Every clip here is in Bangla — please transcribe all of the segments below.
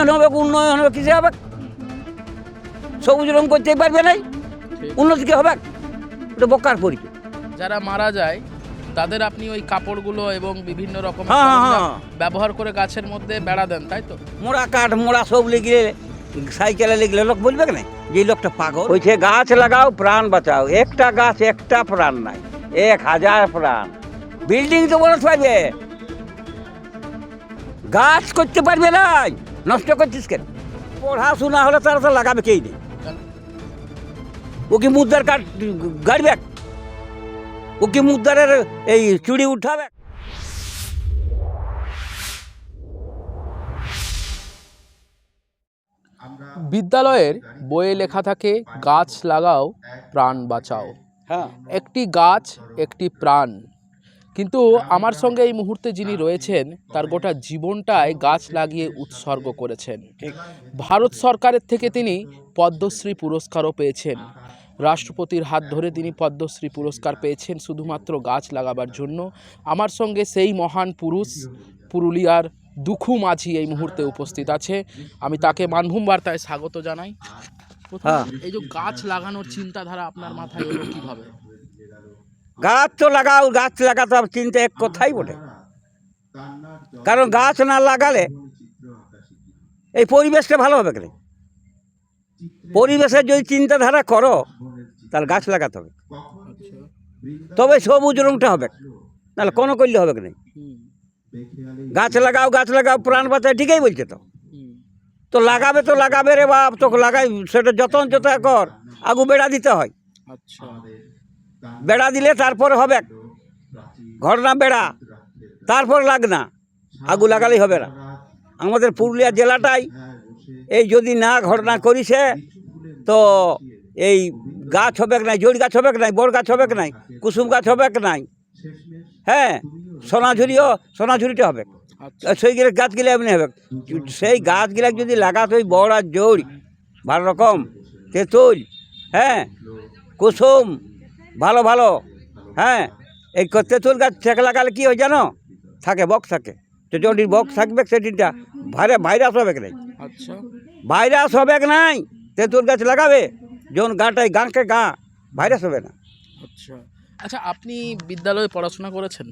উন্নয়ন হবে উন্নয়ন হবে কিসে হবে? সবুজ রং করতে পারবে নাই। উন্নতি কি হবে ওটা বকার পরিচয় যারা মারা যায় তাদের আপনি ওই কাপড়গুলো এবং বিভিন্ন রকম হ্যাঁ, হ্যাঁ, হ্যাঁ। ব্যবহার করে গাছের মধ্যে বেড়া দেন তাই তো? মোড়া কাঠ মোড়া সব লিখলে সাইকেলে লিখলে লোক বলবে না? যে লোকটা পাগল। হয়েছে গাছ লাগাও প্রাণ বাঁচাও। একটা গাছ একটা প্রাণ নাই। এক হাজার প্রাণ। বিল্ডিং তো বড় পারবে গাছ করতে পারবে না। নষ্ট করছিস কেন? পড়াশোনা হলে তারা তো লাগাবে কেই নেই ও কি মুদ্রার কাঠ গাড়বে ও কি মুদ্রারের এই চুড়ি উঠাবে? বিদ্যালয়ের বইয়ে লেখা থাকে গাছ লাগাও প্রাণ বাঁচাও। হ্যাঁ। একটি গাছ একটি প্রাণ। কিন্তু আমার সঙ্গে এই মুহূর্তে যিনি রয়েছেন তার গোটা জীবনটায় গাছ লাগিয়ে উৎসর্গ করেছেন। ঠিক। ভারত সরকারের থেকে তিনি পদ্মশ্রী পুরস্কারও পেয়েছেন। রাষ্ট্রপতির হাত ধরে তিনি পদ্মশ্রী পুরস্কার পেয়েছেন শুধুমাত্র গাছ লাগাবার জন্য। আমার সঙ্গে সেই মহান পুরুষ পুরুলিয়ার দুখু মাঝি এই মুহূর্তে উপস্থিত আছে। আমি তাকে মানভূম বার্তায় স্বাগত জানাই। হ্যাঁ। এই যে গাছ লাগানোর চিন্তাধারা আপনার মাথায় এলো কীভাবে? গাছ তো লাগাও গাছ লাগাতে হবে চিন্তা এক কথাই বটে কারণ গাছ না লাগালে এই পরিবেশটা ভালো হবে কেন? পরিবেশের যদি চিন্তাধারা করো তাহলে গাছ লাগাতে হবে। তবে সবুজ রংটা হবে নাহলে কোনো করলে হবে কেন? হুম, গাছ লাগাও গাছ লাগাও প্রাণ বাঁচায় ঠিকই বলছে তো। তো লাগাবে তো লাগাবে রে বাপ তো লাগাই সেটা যতন যত কর আগু বেড়া দিতে হয়। আচ্ছা। বেড়া দিলে তারপর হবে। ঘর না বেড়া তারপর লাগ না। আগু লাগালেই হবে না। আমাদের পুরুলিয়া জেলাটাই এই যদি না ঘটনা করিছে তো এই গাছ হবে নাই জড়ি গাছ হবে নাই বড় গাছ হবে নাই কুসুম গাছ হবে নাই। হ্যাঁ সোনাঝুরিও সোনাঝুরিটা হবে। আচ্ছা। সেই গিলে গাছগুলো এমনি হবে। সেই গাছগুলা যদি লাগাতে ওই বড় আর জড়ি ভালো রকম তেঁতুল হ্যাঁ কুসুম ভালো ভালো। হ্যাঁ এই তেঁতুল গাছ থেকে লাগালে কী হয় জানো? থাকে বক থাকে। তো জটির বক থাকবে সেটিটা ভাইরে ভাইরাস হবে নাই? আচ্ছা। ভাইরাস হবে নাই? তেঁতুল গাছ লাগাবে যখন গাটায় গাঁকে গা ভাইরাস হবে না। আচ্ছা। আচ্ছা আপনি বিদ্যালয়ে পড়াশোনা করেছেন?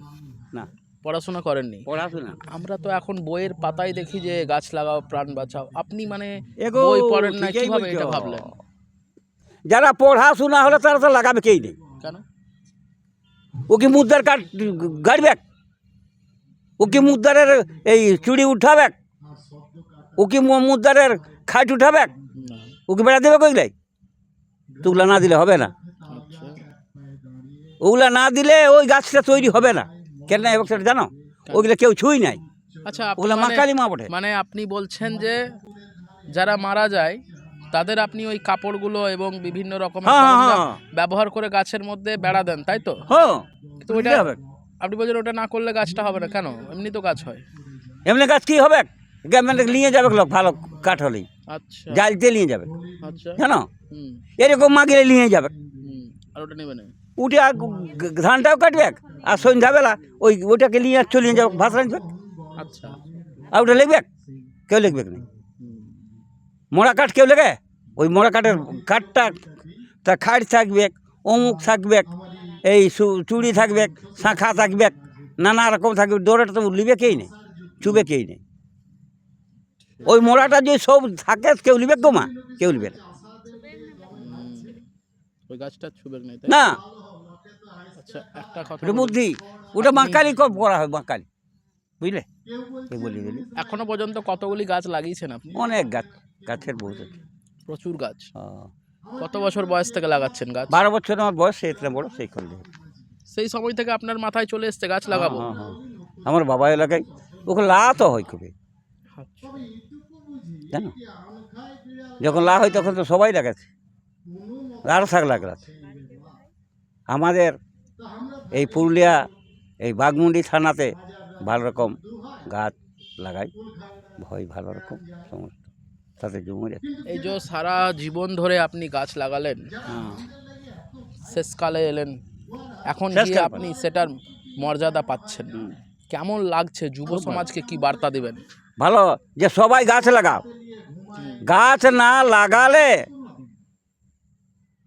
না। পড়াশোনা করেননি? পড়াশোনা। আমরা তো এখন বইয়ের পাতায় দেখি যে গাছ লাগাও প্রাণ বাঁচাও। আপনি মানে বই পড়েন না কীভাবে এটা ভাবলেন? যারা পড়াশোনা হলে তারা তো লাগাবে কেই নেই? কেন? ও কি মুদ্রার কাঠ গাড়বে ও কি মুদ্রারের এই চুড়ি উঠাবে ও কি মু- মুদ্রারের খাট উঠাবে না ও কি বেড়া দেবে কইলাই তুগলা না দিলে হবে না। ওগুলা না দিলে ওই গাছটা তৈরি হবে না। কেন না সেটা জানো? ওগুলা কেউ ছুঁই নাই। আচ্ছা ওগুলা মানে- মাকালি মা বটে। মানে আপনি বলছেন যে যারা মারা যায় তাদের আপনি ওই কাপড়গুলো এবং বিভিন্ন রকম হ্যাঁ, হ্যাঁ। ব্যবহার করে গাছের মধ্যে বেড়া দেন তাই তো? হ্যাঁ। তো ওইটা হবে। আপনি বলছেন ওটা না করলে গাছটা হবে না কেন? এমনি তো গাছ হয়। এমনি গাছ কি হবে? মানে নিয়ে যাবে লোক ভালো কাঠ হলেই আচ্ছা জালতে নিয়ে যাবে। আচ্ছা। জানো? হুম। এরকম মাগিলে নিয়ে যাবে। আর ওটা নেবে না। উঠে আর ধানটাও কাটবে আর সন্ধ্যাবেলা ওই ওটাকে নিয়ে চলিয়ে যাবে ভাত আচ্ছা। আর ওটা লিখবে কেউ লিখবে না? মোড়া কাঠ কেউ লেগে? ওই মোড়া কাঠের কাঠটা তা খাট থাকবে অমুক থাকবে এই চুড়ি থাকবে শাঁখা থাকবে নানা রকম থাকবে দৌড়াটা তো লিবে কেই নেই চুবে কেই নেই ওই মোড়াটা যদি সব থাকে কেউ লিবে গো মা? কেউ লিবে না। ওই গাছটা না আচ্ছা একটা কথা বুদ্ধি। ওটা মাকালি কম করা হয় মাকালি বুঝলে? বলি বলি। এখনও পর্যন্ত কতগুলি গাছ লাগিয়েছেন আপনি? অনেক গাছ। গাছের বহুত আছে প্রচুর গাছ। হ্যাঁ। কত বছর বয়স থেকে লাগাচ্ছেন গাছ? বারো বছর আমার বয়স সেটা বড় সেই করলে। সেই সময় থেকে আপনার মাথায় চলে এসছে গাছ লাগাবো? হ্যাঁ, হ্যাঁ। আমার বাবা এলাকায় ওকে লা তো হয় খুবই। আচ্ছা। জানো? যখন লা হয় তখন তো সবাই লাগাচ্ছে। আরও শাক লাগাচ্ছে। আমাদের এই পুরুলিয়া এই বাগমুন্ডি থানাতে ভালো রকম গাছ লাগাই ভয় ভালো রকম সমস্ত। তাতে জমে এই যে সারা জীবন ধরে আপনি গাছ লাগালেন হ্যাঁ। শেষকালে এলেন এখন গিয়ে আপনি সেটার মর্যাদা পাচ্ছেন। কেমন লাগছে যুব সমাজকে কি বার্তা দেবেন? ভালো যে সবাই গাছ লাগাও। গাছ না লাগালে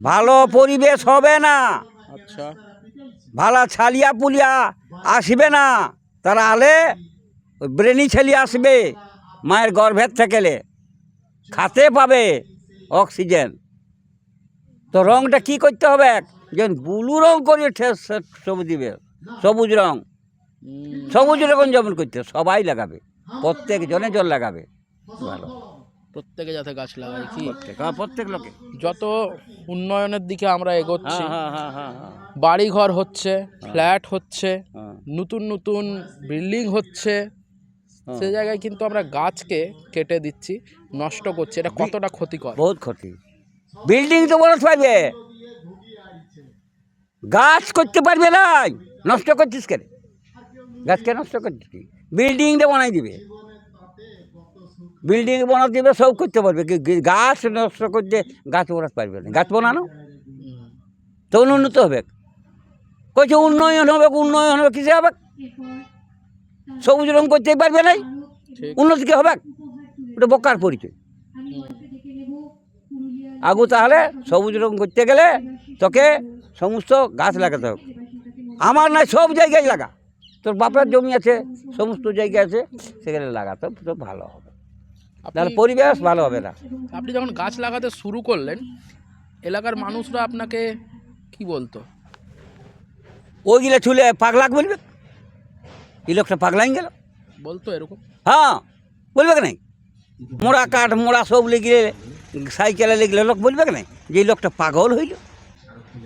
ভালো পরিবেশ হবে না। আচ্ছা। ভালো ছালিয়া পুলিয়া আসবে না। তারা আলে ব্রেনি ছেলে আসবে মায়ের গর্ভের থেকেলে খাতে পাবে অক্সিজেন। তো রংটা কি করতে হবে? যে ব্লু রং করে ঠেস সবুজ দিবে। সবুজ রং। সবুজ রকম যেমন করতে সবাই লাগাবে। প্রত্যেক জনে জল লাগাবে। ভালো। প্রত্যেকে যাতে গাছ লাগায় কি? প্রত্যেক হ্যাঁ প্রত্যেক লোকে। যত উন্নয়নের দিকে আমরা এগোচ্ছি হ্যাঁ হ্যাঁ হ্যাঁ হ্যাঁ বাড়ি ঘর হচ্ছে ফ্ল্যাট হচ্ছে নতুন নতুন বিল্ডিং হচ্ছে। সে জায়গায় কিন্তু আমরা গাছকে কেটে দিচ্ছি নষ্ট করছি। এটা কতটা ক্ষতিকর? বহুত ক্ষতি। বিল্ডিং তো বড় পারবে গাছ করতে পারবে না। নষ্ট করছিস কেন? গাছকে নষ্ট করছিস কি? বিল্ডিং তো বানাই দিবে। বিল্ডিং বানাতে দিবে সব করতে পারবে। গাছ নষ্ট করতে গাছ বানাতে পারবে না। গাছ বানানো? তো উন্নত হবে। কইছে উন্নয়ন হবে উন্নয়ন হবে কিসে হবে? সবুজ রং করতে পারবে নাই উন্নতি কি হবে? ওটা বকার পরিচয়। আগু তাহলে সবুজ রং করতে গেলে তোকে সমস্ত গাছ লাগাতে হবে। আমার নাই সব জায়গায় লাগা। তোর বাপের জমি আছে সমস্ত জায়গায় আছে সেখানে লাগাতে তো ভালো হবে। তাহলে পরিবেশ ভালো হবে না। আপনি যখন গাছ লাগাতে শুরু করলেন এলাকার মানুষরা আপনাকে কি বলতো? ওইগুলো ছুলে পাগলাক বলবে? এই লোকটা পাগলাই গেল? বলতো এরকম। হ্যাঁ বলবে কি নাই? মোড়া কাঠ মোড়া সব লেগে সাইকেলে লেগলে লোক বলবে কি নাই যে এই লোকটা পাগল হইল?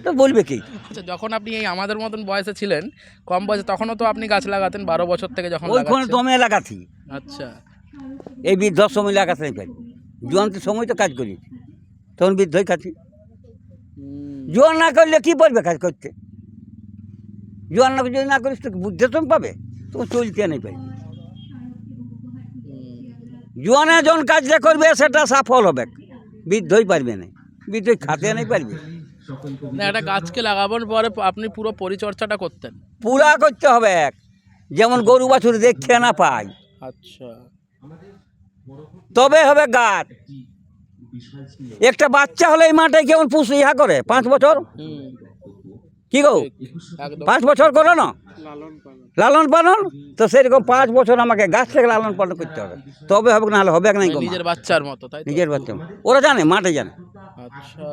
তো বলবে কি? আচ্ছা যখন আপনি এই আমাদের মতন বয়সে ছিলেন কম বয়সে তখনও তো আপনি গাছ লাগাতেন বারো বছর থেকে যখন ওইখানে। দমে লাগাছি আচ্ছা। এই বৃদ্ধ সময় লাগাতে পারি। জোয়ান্তের সময় তো কাজ করি। তখন বৃদ্ধই খাচ্ছি জোয়ান না করলে কি পারবে কাজ করতে? জোয়ান না যদি না করিস তো বুদ্ধে তুমি পাবে। তো চলতে নেই হুম, জোয়ানে যখন কাজটা করবে সেটা সফল হবে। বৃদ্ধই পারবে না। বৃদ্ধই খাতে নেই পারবে। না একটা গাছকে লাগাবার পরে আপনি পুরো পরিচর্যাটা করতেন। পুরা করতে হবে এক। যেমন গরু বাছুর দেখতে না পাই আচ্ছা। তবে হবে গাছ। একটা বাচ্চা হলে এই মাঠে কেমন পুষ ইহা করে? পাঁচ বছর? কি গো? পাঁচ বছর করো না? লালন পালন। তো সেরকম পাঁচ বছর আমাকে গাছ থেকে লালন পালন করতে হবে। তবে হবে না হলে হবে না নিজের বাচ্চার মতো তাই নিজের বাচ্চা। ওরা জানে মাঠে জানে। আচ্ছা।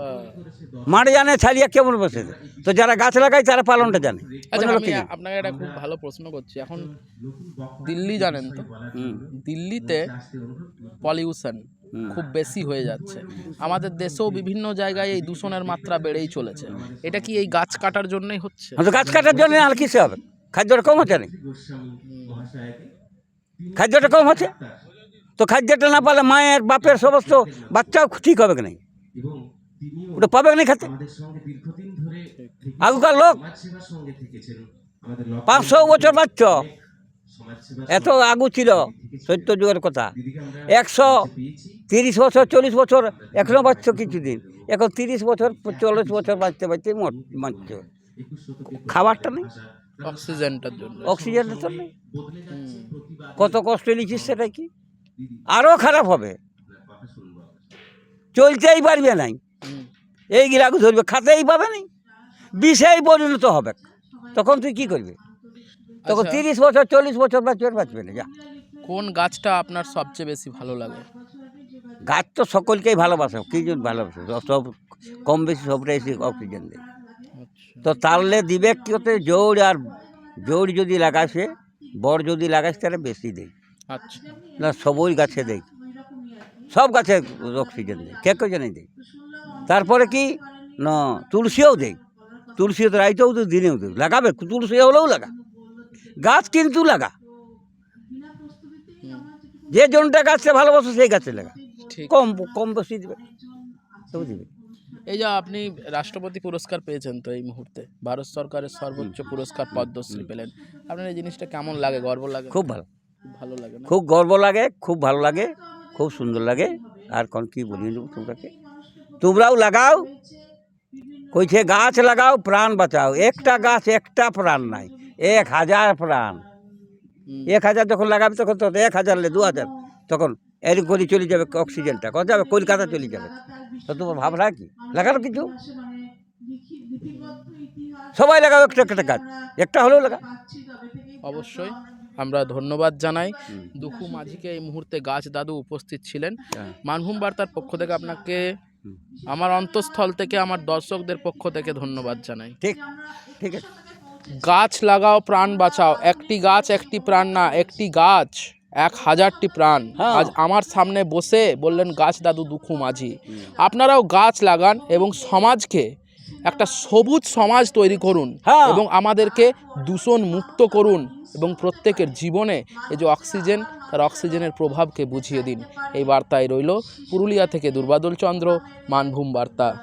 মাঠে জানে ছাড়িয়া কেমন বসে তো যারা গাছ লাগায় তারা পালনটা জানে। আচ্ছা জানে? আপনাকে একটা খুব ভালো প্রশ্ন করছি। এখন দিল্লি জানেন তো? দিল্লিতে পলিউশন খুব বেশি হয়ে যাচ্ছে। আমাদের দেশেও বিভিন্ন জায়গায় এই দূষণের মাত্রা বেড়েই চলেছে। এটা কি এই গাছ কাটার জন্যই হচ্ছে? গাছ কাটার জন্য আর কিসে হবে? খাদ্যটা কম হচ্ছে না খাদ্যটা কম হচ্ছে? তো খাদ্যটা না পালে মায়ের, বাপের সমস্ত বাচ্চাও ঠিক হবে কি নাই? ওটা পাবে কি না খেতে আগেকার লোক পাঁচশো বছর বাচ্চা। এত আগু ছিল, সত্য যুগের কথা। একশো তিরিশ বছর, চল্লিশ বছর, এখনও বাচ্চ কিছুদিন। এখন তিরিশ বছর, চল্লিশ বছর বাঁচতে বাঁচতে বাঁচছে খাবারটা নেই? অক্সিজেনটার জন্য। নেই হুম, কত কষ্ট লিখিস সেটা কি? আরও খারাপ হবে। চলতেই পারবে নাই। এই গিলাগু ধরবে খাতেই পাবে নাই। বিষেই পরিণত হবে। তখন তুই কি করবি? তখন আচ্ছা। তিরিশ বছর চল্লিশ বছর বাঁচবে বাঁচবে না যা। কোন গাছটা আপনার সবচেয়ে বেশি ভালো লাগে? গাছ তো সকলকেই ভালোবাসে কি জন্য ভালোবাসে? সব কম বেশি সবটাই অক্সিজেন দেয়। তো তাহলে দিবে কি হতে জোর আর জোর যদি লাগাইছে বড় যদি লাগাইছে তাহলে বেশি দেয় আচ্ছা। না সবই গাছে দেয় সব গাছে অক্সিজেন দেয় কে কে জানে দেয় তারপরে কি? না তুলসীও দেয় তুলসী তো রাইতেও তো দিনেও দেয় লাগাবে? তুলসী হলেও লাগা। গাছ কিন্তু লাগা। যে জনটা গাছটা ভালোবাসে সেই গাছে লাগা। ঠিক। কম কম বেশি দেবে। সব দিবে। এই যে আপনি রাষ্ট্রপতি পুরস্কার পেয়েছেন তো এই মুহূর্তে ভারত সরকারের সর্বোচ্চ পুরস্কার পদ্মশ্রী পেলেন। আপনার এই জিনিসটা কেমন লাগে? গর্ব লাগে? খুব ভালো। ভালো লাগে খুব গর্ব লাগে খুব ভালো লাগে খুব সুন্দর লাগে। আর কোন কি বলি তোমরাকে? তোমরাও লাগাও। কইছে গাছ লাগাও প্রাণ বাঁচাও। একটা গাছ একটা প্রাণ নাই এক হাজার প্রাণ। এক হাজার যখন লাগাবে তখন তো এক হাজার লে দু হাজার। তখন এরকম করে চলে যাবে অক্সিজেনটা। কত যাবে? কলকাতা চলে যাবে। তো তোমার ভাবনা কি? লাগানো কিছু? সবাই লাগাও একটা একটা গাছ একটা হলেও লাগা অবশ্যই। আমরা ধন্যবাদ জানাই। দুখু মাঝিকে এই মুহূর্তে গাছ দাদু উপস্থিত ছিলেন। মানহুম বার্তার পক্ষ থেকে আপনাকে আমার অন্তঃস্থল থেকে আমার দর্শকদের পক্ষ থেকে ধন্যবাদ জানাই। ঠিক ঠিক আছে। গাছ লাগাও প্রাণ বাঁচাও। একটি গাছ একটি প্রাণ না একটি গাছ। এক হাজারটি প্রাণ। হ্যাঁ। আজ আমার সামনে বসে বললেন গাছ দাদু দুখু মাঝি। আপনারাও গাছ লাগান এবং সমাজকে একটা সবুজ সমাজ তৈরি করুন হ্যাঁ। এবং আমাদেরকে দূষণ মুক্ত করুন এবং প্রত্যেকের জীবনে এই যে অক্সিজেন তার অক্সিজেনের প্রভাবকে বুঝিয়ে দিন। এই বার্তায় রইল পুরুলিয়া থেকে দুর্বাদল চন্দ্র মানভূম বার্তা।